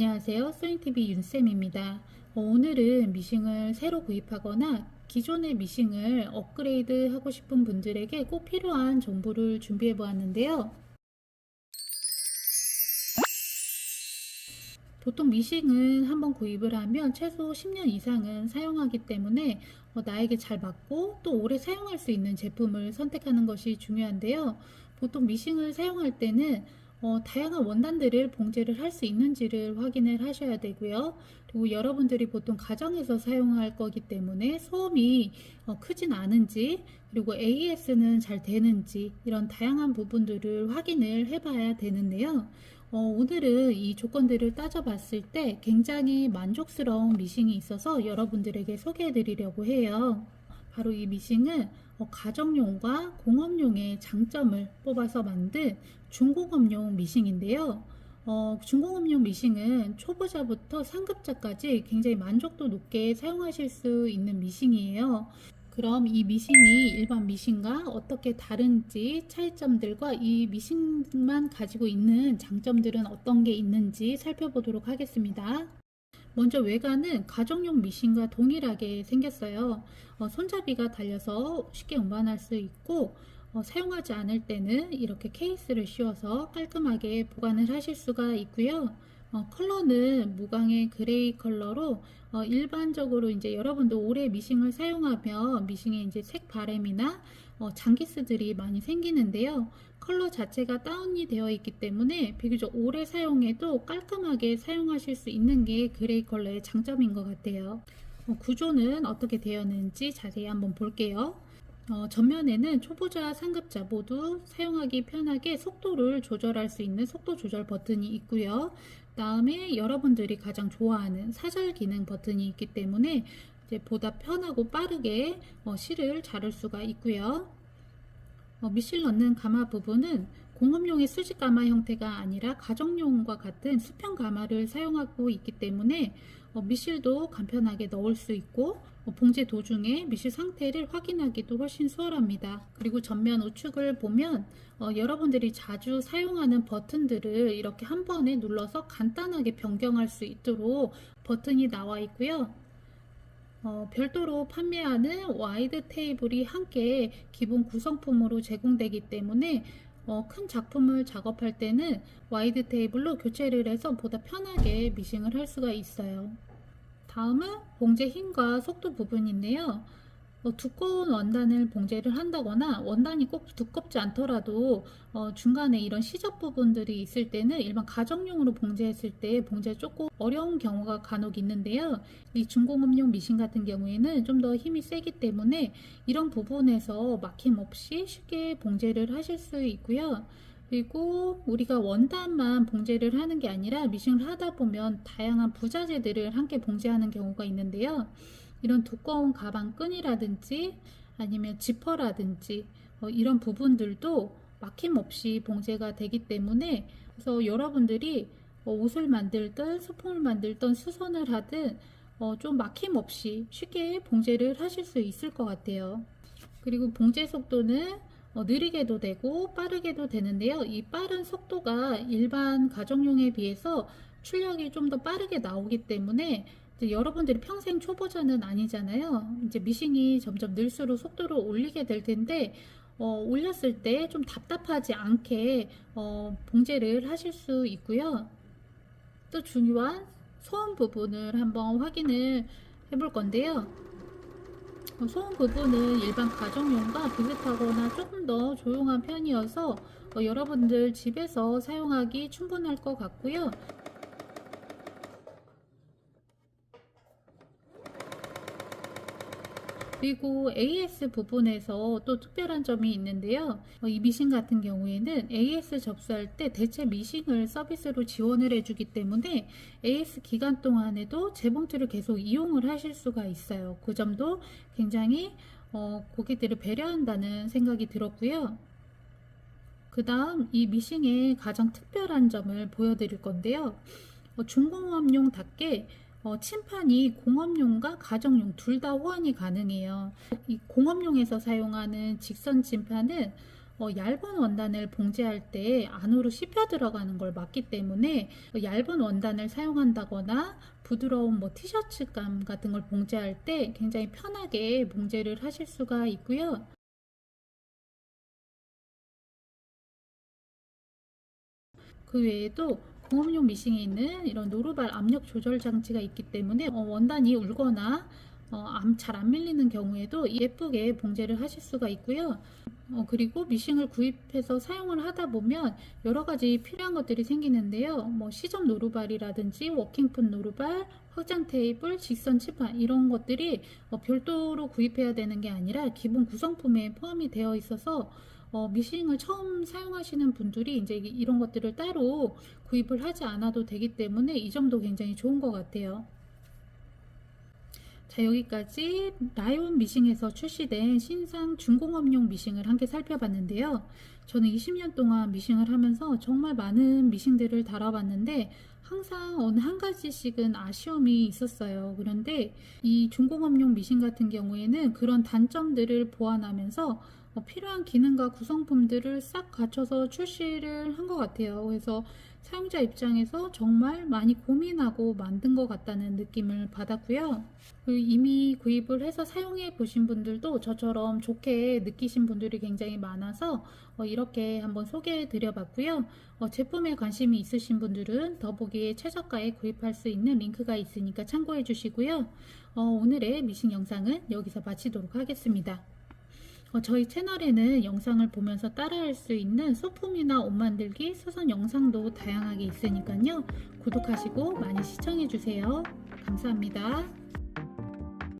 안녕하세요. 소잉TV 윤쌤입니다. 어, 오늘은 미싱을 새로 구입하거나 기존의 미싱을 업그레이드 하고 싶은 분들에게 꼭 필요한 정보를 준비해 보았는데요. 보통 미싱은 한번 구입을 하면 최소 10년 이상은 사용하기 때문에 어, 나에게 잘 맞고 또 오래 사용할 수 있는 제품을 선택하는 것이 중요한데요. 보통 미싱을 사용할 때는 어, 다양한 원단들을 봉제를 할 수 있는지를 확인을 하셔야 되고요. 그리고 여러분들이 보통 가정에서 사용할 거기 때문에 소음이 어, 크진 않은지 그리고 AS는 잘 되는지 이런 다양한 부분들을 확인을 해봐야 되는데요. 어, 오늘은 이 조건들을 따져봤을 때 굉장히 만족스러운 미싱이 있어서 여러분들에게 소개해 드리려고 해요. 바로 이 미싱은 어, 가정용과 공업용의 장점을 뽑아서 만든 중공업용 미싱인데요. 어, 중공업용 미싱은 초보자부터 상급자까지 굉장히 만족도 높게 사용하실 수 있는 미싱이에요. 그럼 이 미싱이 일반 미싱과 어떻게 다른지 차이점들과 이 미싱만 가지고 있는 장점들은 어떤 게 있는지 살펴보도록 하겠습니다. 먼저 외관은 가정용 미싱과 동일하게 생겼어요. 어, 손잡이가 달려서 쉽게 운반할 수 있고 어, 사용하지 않을 때는 이렇게 케이스를 씌워서 깔끔하게 보관을 하실 수가 있고요. 어, 컬러는 무광의 그레이 컬러로 어, 일반적으로 이제 여러분도 오래 미싱을 사용하면 미싱에 이제 색 바램이나 어, 장기스들이 많이 생기는데요. 컬러 자체가 다운이 되어 있기 때문에 비교적 오래 사용해도 깔끔하게 사용하실 수 있는 게 그레이 컬러의 장점인 것 같아요. 어, 구조는 어떻게 되었는지 자세히 한번 볼게요. 어, 전면에는 초보자, 상급자 모두 사용하기 편하게 속도를 조절할 수 있는 속도 조절 버튼이 있고요. 다음에 여러분들이 가장 좋아하는 사절 기능 버튼이 있기 때문에 이제 보다 편하고 빠르게 어, 실을 자를 수가 있고요. 어, 미실 넣는 가마 부분은 공업용의 수직 가마 형태가 아니라 가정용과 같은 수평 가마를 사용하고 있기 때문에 어, 미실도 간편하게 넣을 수 있고 어, 봉제 도중에 미실 상태를 확인하기도 훨씬 수월합니다. 그리고 전면 우측을 보면 어, 여러분들이 자주 사용하는 버튼들을 이렇게 한 번에 눌러서 간단하게 변경할 수 있도록 버튼이 나와 있고요. 어, 별도로 판매하는 와이드 테이블이 함께 기본 구성품으로 제공되기 때문에 어, 큰 작품을 작업할 때는 와이드 테이블로 교체를 해서 보다 편하게 미싱을 할 수가 있어요. 다음은 봉제 힘과 속도 부분인데요. 어, 두꺼운 원단을 봉제를 한다거나 원단이 꼭 두껍지 않더라도 어, 중간에 이런 시접 부분들이 있을 때는 일반 가정용으로 봉제했을 때 봉제 조금 어려운 경우가 간혹 있는데요. 이 중공업용 미싱 같은 경우에는 좀 더 힘이 세기 때문에 이런 부분에서 막힘 없이 쉽게 봉제를 하실 수 있고요. 그리고 우리가 원단만 봉제를 하는 게 아니라 미싱을 하다 보면 다양한 부자재들을 함께 봉제하는 경우가 있는데요. 이런 두꺼운 가방 끈이라든지 아니면 지퍼라든지 어, 이런 부분들도 막힘없이 봉제가 되기 때문에 그래서 여러분들이 어, 옷을 만들든 소품을 만들든 수선을 하든 어, 좀 막힘없이 쉽게 봉제를 하실 수 있을 것 같아요. 그리고 봉제 속도는 어, 느리게도 되고 빠르게도 되는데요. 이 빠른 속도가 일반 가정용에 비해서 출력이 좀 더 빠르게 나오기 때문에 여러분들이 평생 초보자는 아니잖아요. 이제 미싱이 점점 늘수록 속도를 올리게 될 텐데 어, 올렸을 때 좀 답답하지 않게 어, 봉제를 하실 수 있고요. 또 중요한 소음 부분을 한번 확인을 해볼 건데요. 어, 소음 부분은 일반 가정용과 비슷하거나 조금 더 조용한 편이어서 어, 여러분들 집에서 사용하기 충분할 것 같고요. 그리고 AS 부분에서 또 특별한 점이 있는데요. 어, 이 미싱 같은 경우에는 AS 접수할 때 대체 미싱을 서비스로 지원을 해주기 때문에 AS 기간 동안에도 재봉틀을 계속 이용을 하실 수가 있어요. 그 점도 굉장히 어, 고객들을 배려한다는 생각이 들었고요. 그 다음 이 미싱의 가장 특별한 점을 보여드릴 건데요. 어, 중공업용답게 어, 침판이 공업용과 가정용 둘 다 호환이 가능해요. 이 공업용에서 사용하는 직선 침판은 어, 얇은 원단을 봉제할 때 안으로 씹혀 들어가는 걸 막기 때문에 어, 얇은 원단을 사용한다거나 부드러운 뭐 티셔츠감 같은 걸 봉제할 때 굉장히 편하게 봉제를 하실 수가 있고요. 그 외에도 공업용 미싱에 있는 이런 노루발 압력 조절 장치가 있기 때문에 어, 원단이 울거나 어, 잘안 밀리는 경우에도 예쁘게 봉제를 하실 수가 있고요. 어, 그리고 미싱을 구입해서 사용을 하다 보면 여러 가지 필요한 것들이 생기는데요. 뭐 시접 노루발이라든지 워킹풋 노루발, 확장 테이블, 직선 칠판 이런 것들이 어, 별도로 구입해야 되는 게 아니라 기본 구성품에 포함이 되어 있어서 어, 미싱을 처음 사용하시는 분들이 이제 이런 것들을 따로 구입을 하지 않아도 되기 때문에 이 점도 굉장히 좋은 것 같아요. 자, 여기까지 라이온 미싱에서 출시된 신상 중공업용 미싱을 함께 살펴봤는데요. 저는 20년 동안 미싱을 하면서 정말 많은 미싱들을 달아봤는데 항상 어느 한 가지씩은 아쉬움이 있었어요. 그런데 이 중공업용 미싱 같은 경우에는 그런 단점들을 보완하면서 어, 필요한 기능과 구성품들을 싹 갖춰서 출시를 한 것 같아요. 그래서 사용자 입장에서 정말 많이 고민하고 만든 것 같다는 느낌을 받았고요. 그 이미 구입을 해서 사용해 보신 분들도 저처럼 좋게 느끼신 분들이 굉장히 많아서 어, 이렇게 한번 소개해 드려 봤고요. 어, 제품에 관심이 있으신 분들은 더보기에 최저가에 구입할 수 있는 링크가 있으니까 참고해 주시고요. 어, 오늘의 미싱 영상은 여기서 마치도록 하겠습니다. 어, 저희 채널에는 영상을 보면서 따라할 수 있는 소품이나 옷 만들기 수선 영상도 다양하게 있으니까요. 구독하시고 많이 시청해주세요. 감사합니다.